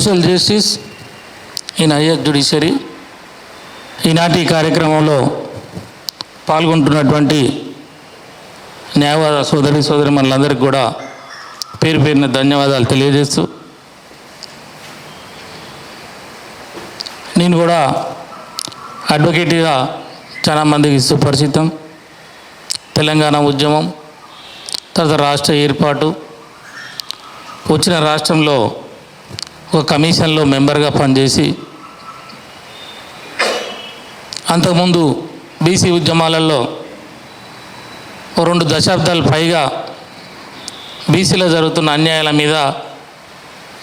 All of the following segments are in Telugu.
Social justice in higher judiciary ఈనాటి కార్యక్రమంలో పాల్గొంటున్నటువంటి న్యాయవాద సోదరి సోదరి మనలందరికీ కూడా పేరు పేరున ధన్యవాదాలు తెలియజేస్తూ నేను కూడా అడ్వకేట్గా చాలా మందికి సుపరిచితం తెలంగాణ ఉద్యమం తర్వాత రాష్ట్ర ఏర్పాటు వచ్చిన రాష్ట్రంలో ఒక కమిషన్లో మెంబర్గా పనిచేసి అంతకుముందు బీసీ ఉద్యమాలలో రెండు దశాబ్దాలు పైగా బీసీలో జరుగుతున్న అన్యాయాల మీద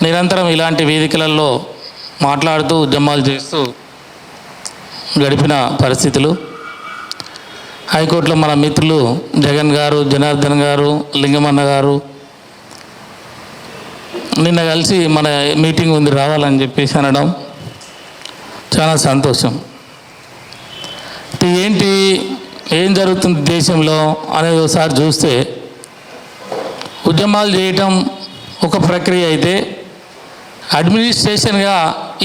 నిరంతరం ఇలాంటి వేదికలలో మాట్లాడుతూ ఉద్యమాలు చేస్తూ గడిపిన పరిస్థితులు. హైకోర్టులో మన మిత్రులు జగన్ గారు జనార్దన్ గారు లింగమన్న గారు నిన్న కలిసి మన మీటింగ్ ఉంది రావాలని చెప్పేసి అనడం చాలా సంతోషం. ఇది ఏంటి ఏం జరుగుతుంది దేశంలో అనేది ఒకసారి చూస్తే ఉద్యమాలు చేయటం ఒక ప్రక్రియ అయితే అడ్మినిస్ట్రేషన్గా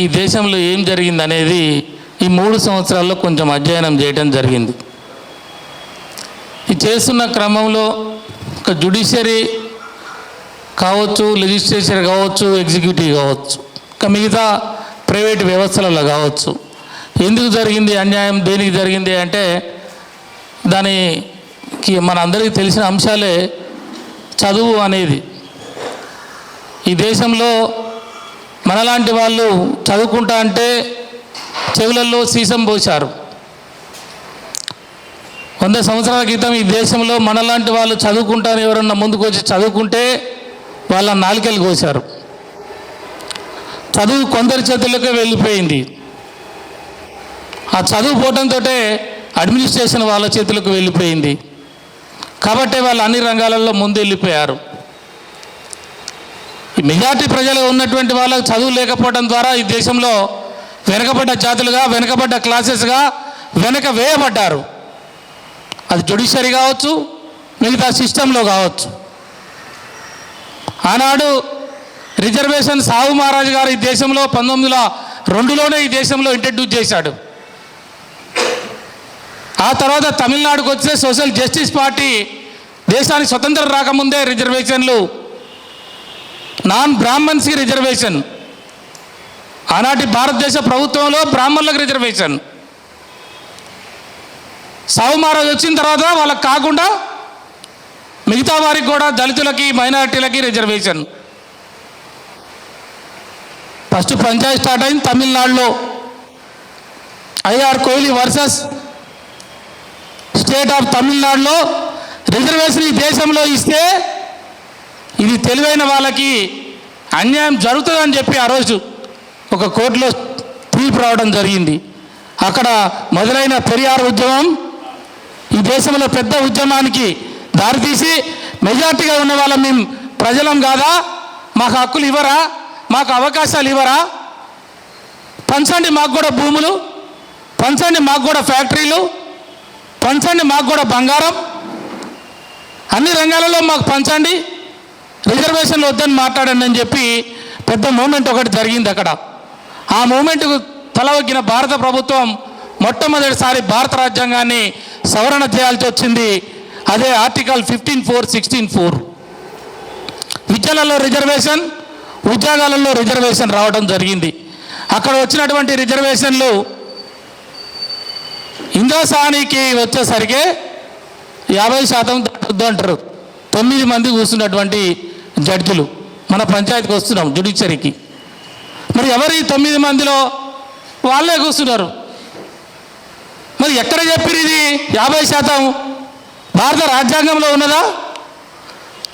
ఈ దేశంలో ఏం జరిగింది అనేది ఈ మూడు సంవత్సరాల్లో కొంచెం అధ్యయనం చేయటం జరిగింది. ఈ చేస్తున్న క్రమంలో ఒక జుడిషియరీ కావచ్చు లెజిస్లేచర్ కావచ్చు ఎగ్జిక్యూటివ్ కావచ్చు ఇంకా మిగతా ప్రైవేట్ వ్యవస్థలలో కావచ్చు. ఎందుకు జరిగింది అన్యాయం దేనికి జరిగింది అంటే దానికి మన అందరికీ తెలిసిన అంశాలే చదువు అనేది. ఈ దేశంలో మనలాంటి వాళ్ళు చదువుకుంటా అంటే చెవులలో సీసం పోశారు. వంద సంవత్సరాల క్రితం ఈ దేశంలో మనలాంటి వాళ్ళు చదువుకుంటాను ఎవరన్నా ముందుకు వచ్చి చదువుకుంటే వాళ్ళ నాలుకలు కోశారు. చదువు కొందరి చేతుల్లోకే వెళ్ళిపోయింది. ఆ చదువు పోవడంతో అడ్మినిస్ట్రేషన్ వాళ్ళ చేతులకు వెళ్ళిపోయింది. కాబట్టి వాళ్ళు అన్ని రంగాలలో ముందు వెళ్ళిపోయారు మెజార్టీ ప్రజలు ఉన్నటువంటి వాళ్ళకు చదువు లేకపోవడం ద్వారా ఈ దేశంలో వెనకబడ్డ జాతులుగా వెనకబడ్డ క్లాసెస్గా వెనక వేయబడ్డారు. అది జుడిషియరీ కావచ్చు మిగతా సిస్టంలో కావచ్చు. ఆనాడు రిజర్వేషన్ సాహు మహారాజ్ గారు ఈ దేశంలో పంతొమ్మిది వందల రెండులోనే ఈ దేశంలో ఇంట్రడ్యూస్ చేశాడు. ఆ తర్వాత తమిళనాడుకు వచ్చే సోషల్ జస్టిస్ పార్టీ దేశానికి స్వతంత్రం రాకముందే రిజర్వేషన్లు నాన్ బ్రాహ్మణ్స్కి రిజర్వేషన్ ఆనాటి భారతదేశ ప్రభుత్వంలో బ్రాహ్మణులకు రిజర్వేషన్. సాహు మహారాజ్ వచ్చిన తర్వాత వాళ్ళకి కాకుండా మిగతా వారికి కూడా దళితులకి మైనారిటీలకి రిజర్వేషన్. ఫస్ట్ పంచాయత్ స్టార్ట్ అయింది తమిళనాడులో. IR Coelho versus state of తమిళనాడులో రిజర్వేషన్ ఈ దేశంలో ఇస్తే ఇది తెలివైన వాళ్ళకి అన్యాయం జరుగుతుందని చెప్పి ఆ రోజు ఒక కోర్టులో తీర్పు రావడం జరిగింది. అక్కడ మొదలైన పెరియార్ ఉద్యమం ఈ దేశంలో పెద్ద ఉద్యమానికి దారితీసి మెజార్టీగా ఉన్న వాళ్ళం మేము ప్రజలం కాదా? మాకు హక్కులు ఇవ్వరా? మాకు అవకాశాలు ఇవ్వరా? పంచండి మాకు కూడా భూములు పంచండి మాకు కూడా ఫ్యాక్టరీలు పంచండి మాకు కూడా బంగారం. అన్ని రంగాలలో మాకు పంచండి. రిజర్వేషన్లు వద్దని మాట్లాడండి అని చెప్పి పెద్ద మూమెంట్ ఒకటి జరిగింది అక్కడ. ఆ మూమెంట్కు తలవగ్గిన భారత ప్రభుత్వం మొట్టమొదటిసారి భారత రాజ్యాంగాన్ని సవరణ చేయాల్సి వచ్చింది. అదే article fifteen four sixteen four. విద్యలలో reservation ఉద్యోగాలలో రిజర్వేషన్ రావడం జరిగింది. అక్కడ వచ్చినటువంటి రిజర్వేషన్లు హిందోసానికి వచ్చేసరికి యాభై శాతం దాటుద్దు అంటారు. తొమ్మిది మంది కూర్చున్నటువంటి జడ్జిలు. మన పంచాయతీకి వస్తున్నాం జుడిషియరీకి. మరి ఎవరి తొమ్మిది మందిలో వాళ్ళే కూర్చున్నారు? మరి ఎక్కడ చెప్పారు ఇది? యాభై శాతం? భారత రాజ్యాంగంలో ఉన్నదా?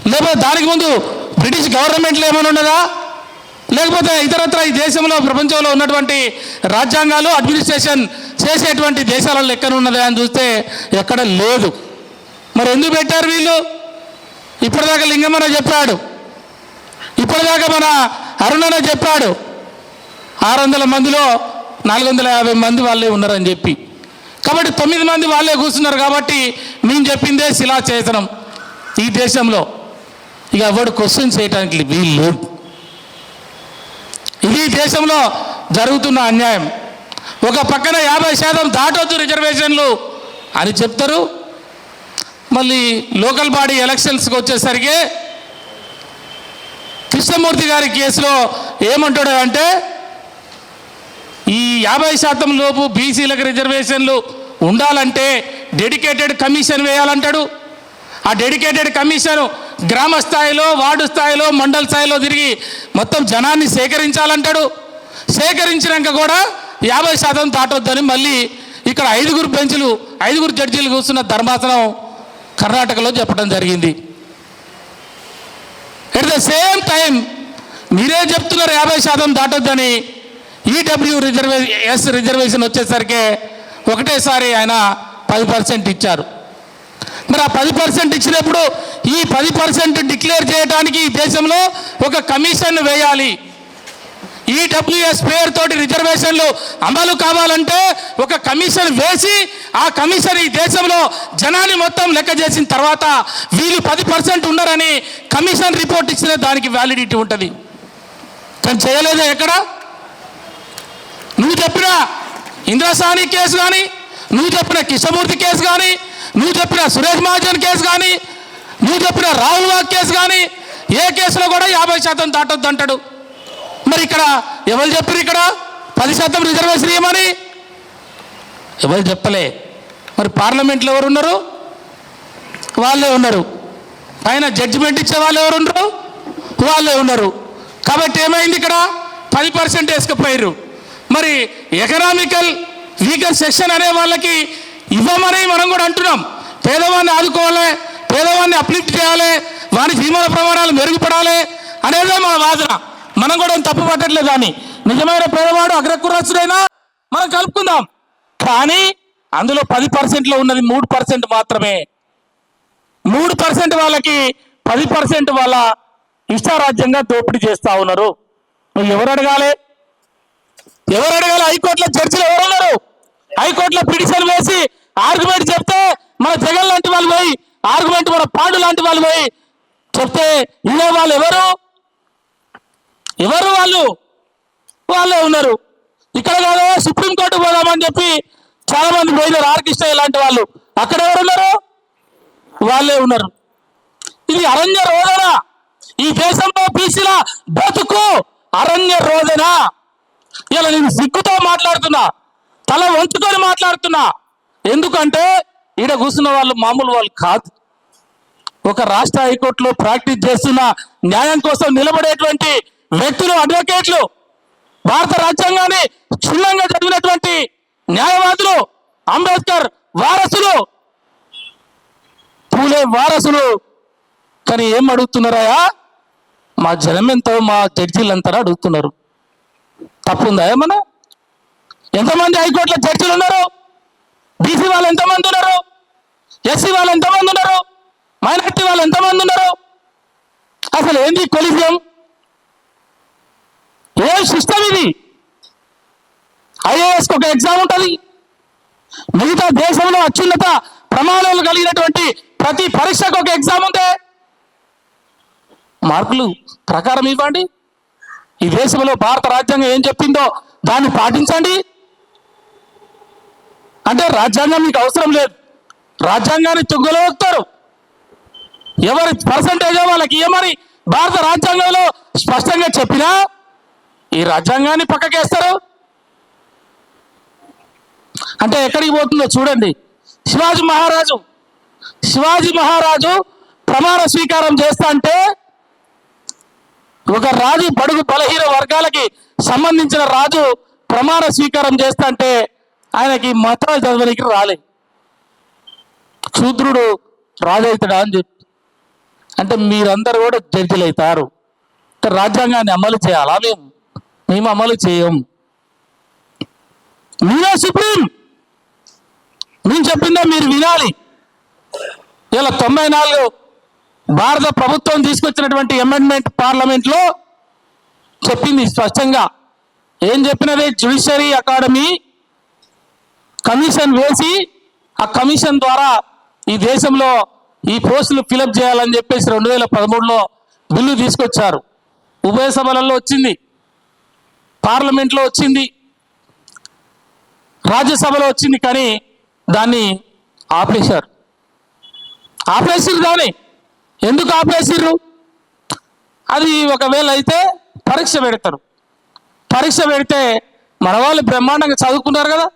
లేకపోతే దానికి ముందు బ్రిటిష్ గవర్నమెంట్లో ఏమైనా ఉన్నదా? లేకపోతే ఇతరత్ర ఈ దేశంలో ప్రపంచంలో ఉన్నటువంటి రాజ్యాంగాలు అడ్మినిస్ట్రేషన్ చేసేటువంటి దేశాలలో ఎక్కడ ఉన్నదా అని చూస్తే ఎక్కడ లేదు. మరి ఎందుకు పెట్టారు వీళ్ళు? ఇప్పటిదాకా లింగమన చెప్పాడు. ఇప్పటిదాకా మన అరుణన చెప్పాడు. ఆరు వందల మందిలో నాలుగు వందల యాభై మంది వాళ్ళే ఉన్నారని చెప్పి. కాబట్టి తొమ్మిది మంది వాళ్ళే కూర్చున్నారు కాబట్టి మేము చెప్పిందే శిలాచేతనం ఈ దేశంలో. ఇక ఎవడు క్వశ్చన్ చేయడానికి వీళ్ళు ఇది ఇది దేశంలో జరుగుతున్న అన్యాయం. ఒక పక్కన యాభై శాతం దాటొద్దు రిజర్వేషన్లు అని చెప్తారు. మళ్ళీ లోకల్ బాడీ ఎలక్షన్స్కి వచ్చేసరికి కృష్ణమూర్తి గారి కేసులో ఏమంటాడు అంటే యాభై శాతం లోపు బీసీలకు రిజర్వేషన్లు ఉండాలంటే డెడికేటెడ్ కమిషన్ వేయాలంటాడు. ఆ డెడికేటెడ్ కమిషన్ గ్రామ స్థాయిలో వార్డు స్థాయిలో మండల స్థాయిలో తిరిగి మొత్తం జనాన్ని సేకరించాలంటాడు. సేకరించినాక కూడా యాభై శాతం దాటొద్దని మళ్ళీ ఇక్కడ ఐదుగురు బెంచ్లు ఐదుగురు జడ్జీలు కూర్చున్న ధర్మాసనం కర్ణాటకలో చెప్పడం జరిగింది. ఎట్ ద సేమ్ టైం మీరే చెప్తున్నారు యాభై శాతం దాటొద్దని. ఈడబ్ల్యూ రిజర్వే ఎస్ రిజర్వేషన్ వచ్చేసరికి ఒకటేసారి ఆయన పది పర్సెంట్ ఇచ్చారు. మరి ఆ పది పర్సెంట్ ఇచ్చినప్పుడు ఈ పది పర్సెంట్ డిక్లేర్ చేయడానికి ఈ దేశంలో ఒక కమిషన్ వేయాలి. ఈడబ్ల్యూఎస్ పేరుతోటి రిజర్వేషన్లు అమలు కావాలంటే ఒక కమిషన్ వేసి ఆ కమిషన్ ఈ దేశంలో జనాన్ని మొత్తం లెక్క చేసిన తర్వాత వీళ్ళు పది పర్సెంట్ ఉన్నారని కమిషన్ రిపోర్ట్ ఇచ్చిన దానికి వ్యాలిడిటీ ఉంటుంది. కానీ చేయలేదా ఎక్కడ? నువ్వు చెప్పిన ఇంద్రసాని కేసు కానీ నువ్వు చెప్పిన కిషమూర్తి కేసు కానీ నువ్వు చెప్పిన సురేష్ మహాజన్ కేసు కానీ నువ్వు చెప్పిన రాహుల్ వాగ్ కేసు కానీ ఏ కేసులో కూడా యాభై శాతం దాటొద్దు అంటాడు. మరి ఇక్కడ ఎవరు చెప్పారు ఇక్కడ? పది శాతం రిజర్వేషన్ ఇవ్వమని? ఎవరు చెప్పలే. మరి పార్లమెంట్లో ఎవరు ఉన్నారు? వాళ్ళే ఉన్నారు. పైన జడ్జిమెంట్ ఇచ్చే వాళ్ళు ఎవరు ఉన్నారు? వాళ్ళే ఉన్నారు. కాబట్టి ఏమైంది ఇక్కడ? పది పర్సెంట్ వేసుకుపోయారు మరి ఎకనామికల్ వీకర్ సెక్షన్ అనే వాళ్ళకి ఇవ్వమని మనం కూడా అంటున్నాం. పేదవాడిని ఆదుకోవాలి పేదవాడిని అప్లిఫ్ట్ చేయాలి వారి జీవన ప్రమాణాలు మెరుగుపడాలి అనేదే మన వాదన. మనం కూడా తప్పు పట్టట్లేదు కానీ నిజమైన పేదవాడు అగ్రకురాసుడైనా మనం కలుపుకుందాం. కానీ అందులో పది పర్సెంట్లో ఉన్నది మూడు పర్సెంట్ మాత్రమే. మూడు పర్సెంట్ వాళ్ళకి పది పర్సెంట్ వాళ్ళ ఇష్టారాజ్యంగా దోపిడీ చేస్తూ ఉన్నారు. నువ్వు ఎవరు అడగాలి? ఎవరు అడగాలి? హైకోర్టులో చర్చలు ఎవరు ఉన్నారు? హైకోర్టులో పిటిషన్ వేసి ఆర్గ్యుమెంట్ చెప్తే మన జగన్ లాంటి వాళ్ళు పోయి ఆర్గ్యుమెంట్ మన పాండు లాంటి వాళ్ళు పోయి చెప్తే ఇదే వాళ్ళు ఎవరు? ఎవరు వాళ్ళు? వాళ్ళే ఉన్నారు. ఇక్కడ కాదు సుప్రీంకోర్టు పోదామని చెప్పి చాలా మంది పోయినారు ఆర్కిష్ట ఇలాంటి వాళ్ళు. అక్కడ ఎవరున్నారు వాళ్ళే ఉన్నారు. ఇది అరణ్య రోదన. ఈ దేశంలో బీసీల బతుకు అరణ్య రోదన. ఇలా నేను సిగ్గుతో మాట్లాడుతున్నా తల వంచుకొని మాట్లాడుతున్నా. ఎందుకంటే ఈడ కూర్చున్న వాళ్ళు మామూలు వాళ్ళు కాదు. ఒక రాష్ట్ర హైకోర్టులో ప్రాక్టీస్ చేస్తున్న న్యాయం కోసం నిలబడేటువంటి వ్యక్తులు అడ్వకేట్లు భారత రాజ్యాంగాన్ని క్షుణ్ణంగా చదివినటువంటి న్యాయవాదులు అంబేద్కర్ వారసులు. పూలే వారసులు. కానీ ఏం అడుగుతున్నారయ్యా? మా జనం ఎంతో మా జడ్జీలంతా అడుగుతున్నారు. తప్పుందా ఏమన్నా? ఎంతమంది హైకోర్టులో జడ్జిలు ఉన్నారు? బీసీ వాళ్ళు ఎంతమంది ఉన్నారు? ఎస్సీ వాళ్ళు ఎంతమంది ఉన్నారు? మైనార్టీ వాళ్ళు ఎంతమంది ఉన్నారు? అసలు ఏంది కొలిజియం? ఏ సిస్టమ్ ఇది? ఐఏఎస్కి ఒక ఎగ్జామ్ ఉంటుంది. మిగతా దేశంలో అత్యున్నత ప్రమాణాలు కలిగినటువంటి ప్రతి పరీక్షకు ఒక ఎగ్జామ్ ఉంటే మార్కులు ప్రకారం ఇవ్వండి. ఈ దేశంలో భారత రాజ్యాంగం ఏం చెప్పిందో దాన్ని పాటించండి. అంటే రాజ్యాంగం మీకు అవసరం లేదు. రాజ్యాంగాన్ని తుంగలో వస్తారు ఎవరి పర్సంటేజో వాళ్ళకి ఏమని భారత రాజ్యాంగంలో స్పష్టంగా చెప్పినా ఈ రాజ్యాంగాన్ని పక్కకేస్తారు. అంటే ఎక్కడికి పోతుందో చూడండి. శివాజీ మహారాజు శివాజీ మహారాజు ప్రమాణ స్వీకారం చేస్తా అంటే ఒక రాజు బడుగు బలహీన వర్గాలకి సంబంధించిన రాజు ప్రమాణ స్వీకారం చేస్తంటే ఆయనకి మతాలు చదవడానికి రాలే. శూద్రుడు రాజు అవుతాడా అని చెప్పి. అంటే మీరందరూ కూడా జడ్జిలు అవుతారు. రాజ్యాంగాన్ని అమలు చేయాలా మేము? మేము అమలు చేయం. మీరే సుప్రీం! మేము చెప్పిందే మీరు వినాలి. ఇలా తొంభై నాలుగు భారత ప్రభుత్వం తీసుకొచ్చినటువంటి అమెండ్మెంట్ పార్లమెంట్లో చెప్పింది స్పష్టంగా. ఏం చెప్పినది? జ్యుడిషియరీ అకాడమీ కమిషన్ వేసి ఆ కమిషన్ ద్వారా ఈ దేశంలో ఈ పోస్టులు ఫిలప్ చేయాలని చెప్పేసి రెండు వేల పదమూడులో బిల్లు తీసుకొచ్చారు. ఉభయ సభలలో వచ్చింది. పార్లమెంట్లో వచ్చింది. రాజ్యసభలో వచ్చింది కానీ దాన్ని ఆపేశారు. ఆపేసిర్రు దాన్ని. ఎందుకు ఆపేసిర్రు? అది ఒకవేళ అయితే పరీక్ష పెడతారు. పరీక్ష పెడితే మన వాళ్ళు బ్రహ్మాండంగా చదువుకున్నారు కదా.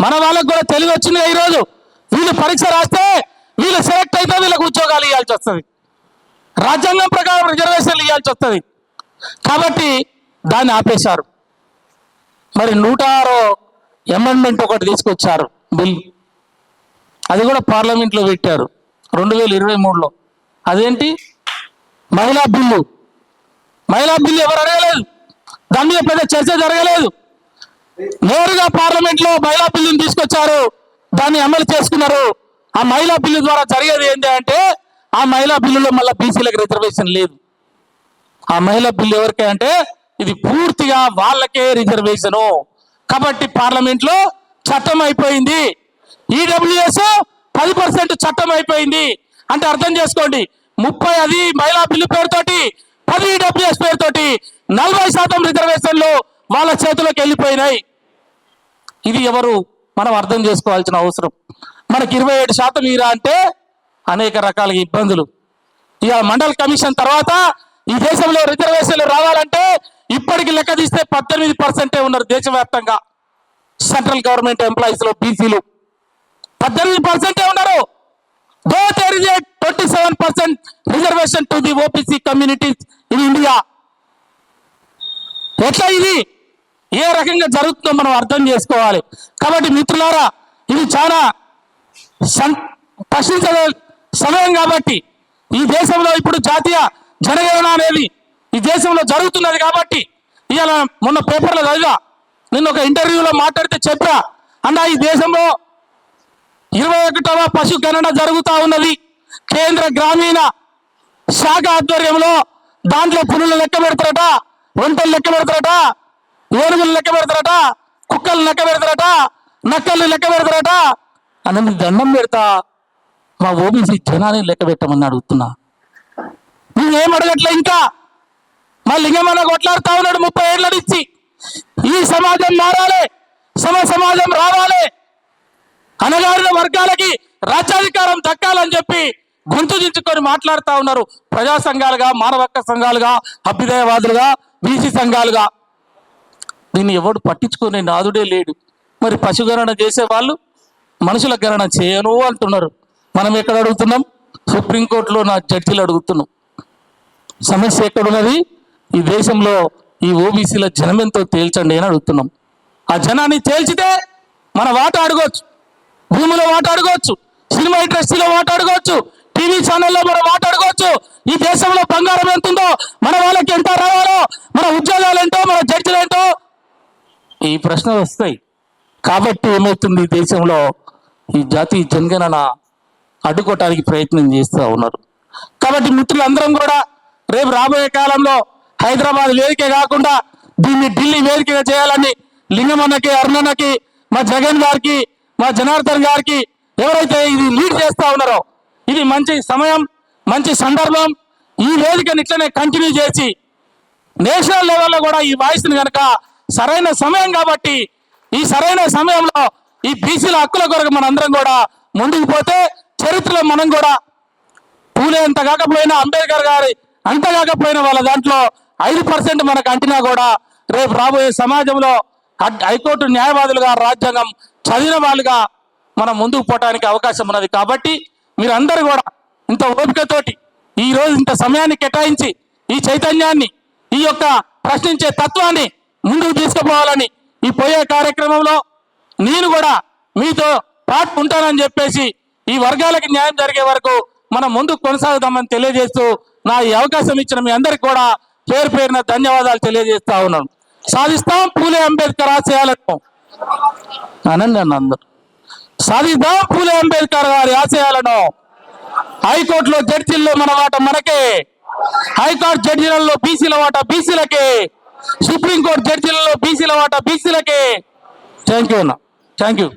మన వాళ్ళకు కూడా తెలివి వచ్చింది ఈరోజు. వీళ్ళు పరీక్ష రాస్తే వీళ్ళు సెలెక్ట్ అయితే వీళ్ళకు ఉద్యోగాలు ఇవ్వాల్సి వస్తుంది. రాజ్యాంగం ప్రకారం రిజర్వేషన్లు ఇవ్వాల్సి వస్తుంది. కాబట్టి దాన్ని ఆపేశారు. మరి నూట ఆరో అమెండ్మెంట్ ఒకటి తీసుకొచ్చారు బిల్. అది కూడా పార్లమెంట్లో పెట్టారు. రెండు వేల ఇరవై మూడులో. అదేంటి? మహిళా బిల్లు. మహిళా బిల్లు ఎవరు అడగలేదు? దాని మీద పెద్ద చర్చ జరగలేదు? నేరుగా పార్లమెంట్లో మహిళా బిల్లుని తీసుకొచ్చారు. దాన్ని అమలు చేసుకున్నారు. ఆ మహిళా బిల్లు ద్వారా జరిగేది ఏంటి అంటే ఆ మహిళా బిల్లులో మళ్ళీ బీసీలకు రిజర్వేషన్ లేదు. ఆ మహిళా బిల్లు ఎవరికే అంటే ఇది పూర్తిగా వాళ్ళకే రిజర్వేషను కాబట్టి పార్లమెంట్లో చట్టం అయిపోయింది. ఈడబ్ల్యూఎస్ పది పర్సెంట్ చట్టం అయిపోయింది. అంటే అర్థం చేసుకోండి. ముప్పై అది మహిళా బిల్లు పేరుతోటి పది ఈడబ్ల్యూఎస్ పేరుతోటి నలభై శాతం రిజర్వేషన్లు వాళ్ళ చేతిలోకి వెళ్ళిపోయినాయి. ఇది ఎవరు? మనం అర్థం చేసుకోవాల్సిన అవసరం. మనకి ఇరవై ఏడు శాతం ఇరా అంటే అనేక రకాల ఇబ్బందులు. ఇక మండల్ కమిషన్ తర్వాత ఈ దేశంలో రిజర్వేషన్లు రావాలంటే ఇప్పటికి లెక్క తీస్తే పద్దెనిమిది పర్సెంటే ఉన్నారు దేశవ్యాప్తంగా. సెంట్రల్ గవర్నమెంట్ ఎంప్లాయీస్లో బీసీలు. పద్దెనిమిది పర్సెంటే ఉన్నారు. Though twenty seven percent reservation to the OBC communities in India ఎట్లా ఇది? ఏ రకంగా జరుగుతుందో మనం అర్థం చేసుకోవాలి. కాబట్టి మిత్రులారా ఇది చాలా ప్రశ్నించే సమయం కాబట్టి ఈ దేశంలో ఇప్పుడు జాతీయ జనగణన అనేది ఈ దేశంలో జరుగుతున్నది కాబట్టి ఇవాళ మొన్న పేపర్లో చదివా. నిన్న ఒక ఇంటర్వ్యూలో మాట్లాడితే చెప్పా అన్న ఈ దేశంలో ఇరవై ఒకటవ పశు గణన జరుగుతా ఉన్నది. కేంద్ర గ్రామీణ శాఖ ఆధ్వర్యంలో దాంట్లో పులులు లెక్క పెడతారట ఒంటలు లెక్క పెడతారట ఏనుగులు లెక్క పెడతారట కుక్కలు లెక్క పెడతారట నక్కలు లెక్క పెడతారట. అన్న దండం పెడతా. మా ఓబీసీ జనాన్ని లెక్క పెట్టమని అడుగుతున్నా. ఏం అడగట్లే ఇంకా? మా లింగమన్న కొట్లాడుతా ఉన్నాడు ముప్పై ఏళ్ళ నుంచి. ఈ సమాజం మారాలి. సమ సమాజం రావాలి. వర్గాలకి రాజ్యాధికారం దక్కాలని చెప్పి గొంతు దించుకొని మాట్లాడుతూ ఉన్నారు. ప్రజా సంఘాలుగా మానవ హక్క సంఘాలుగా అభ్యుదయవాదులుగా బీసీ సంఘాలుగా. దీన్ని ఎవడు పట్టించుకునే నాదుడే లేడు. మరి పశుగణన చేసే వాళ్ళు మనుషుల గణన చేయను అంటున్నారు. మనం ఎక్కడ అడుగుతున్నాం? సుప్రీంకోర్టులో నా జడ్జిలు అడుగుతున్నాం. సమస్య ఎక్కడున్నది? ఈ దేశంలో ఈ ఓబీసీల జనమెంతో తేల్చండి అని అడుగుతున్నాం. ఆ జనాన్ని తేల్చితే మన వాట అడగవచ్చు భూమిలో మాట్లాడుకోవచ్చు సినిమా ఇండస్ట్రీలో మాట్లాడుకోవచ్చు టీవీ ఛానల్లో మనం మాట్లాడుకోవచ్చు ఈ దేశంలో బంగారం ఎంత ఉందో మన వాళ్ళకి ఎంత రావాలో మన ఉద్యోగాలు ఏంటో మన జడ్జిలు ఏంటో ఈ ప్రశ్నలు వస్తాయి. కాబట్టి ఏమవుతుంది ఈ దేశంలో ఈ జాతీయ జనగణన అడ్డుకోవటానికి ప్రయత్నం చేస్తూ ఉన్నారు. కాబట్టి మిత్రులందరం కూడా రేపు రాబోయే కాలంలో హైదరాబాద్ వేదిక కాకుండా దీన్ని ఢిల్లీ వేదికగా చేయాలని లింగమన్నకి అరుణన్నకి మా జగన్ గారికి మా జనార్దన్ గారికి ఎవరైతే ఇది లీడ్ చేస్తూ ఉన్నారో ఇది మంచి సమయం మంచి సందర్భం ఈ వేదికను ఇట్లనే కంటిన్యూ చేసి నేషనల్ లెవెల్లో కూడా ఈ వాయిస్ని కనుక సరైన సమయం కాబట్టి ఈ సరైన సమయంలో ఈ బీసీల హక్కుల కొరకు మనందరం కూడా ముందుకు పోతే చరిత్రలో మనం కూడా పూలే అంత కాకపోయినా అంబేద్కర్ గారి అంత కాకపోయినా వాళ్ళ దాంట్లో ఐదు పర్సెంట్ మనకు అంటినా కూడా రేపు రాబోయే సమాజంలో హైకోర్టు న్యాయవాదులుగా రాజ్యాంగం చదివిన వాళ్ళుగా మనం ముందుకు పోవడానికి అవకాశం ఉన్నది. కాబట్టి మీరందరూ కూడా ఇంత ఓపికతోటి ఈ రోజు ఇంత సమయాన్ని కేటాయించి ఈ చైతన్యాన్ని ఈ యొక్క ప్రశ్నించే తత్వాన్ని ముందుకు తీసుకుపోవాలని ఈ పోయే కార్యక్రమంలో నేను కూడా మీతో పాటు ఉంటానని చెప్పేసి ఈ వర్గాలకి న్యాయం జరిగే వరకు మనం ముందుకు కొనసాగుదామని తెలియజేస్తూ నా ఈ అవకాశం ఇచ్చిన మీ అందరికి కూడా పేరు పేరున ధన్యవాదాలు తెలియజేస్తా ఉన్నాను. సాధిస్తాం పూలే అంబేద్కర్ ఆశయాలను. అనండి అన్న అందరు సాధిద్దాం పూలే అంబేద్కర్ గారి ఆశయాలను హైకోర్టులో జడ్జిల్లో మన వాట మనకే. హైకోర్టు జడ్జిలలో బీసీల వాట బీసీలకే. సుప్రీంకోర్టు జడ్జిలలో బీసీల వాట బీసీలకే. థ్యాంక్ యూ అన్న. Thank you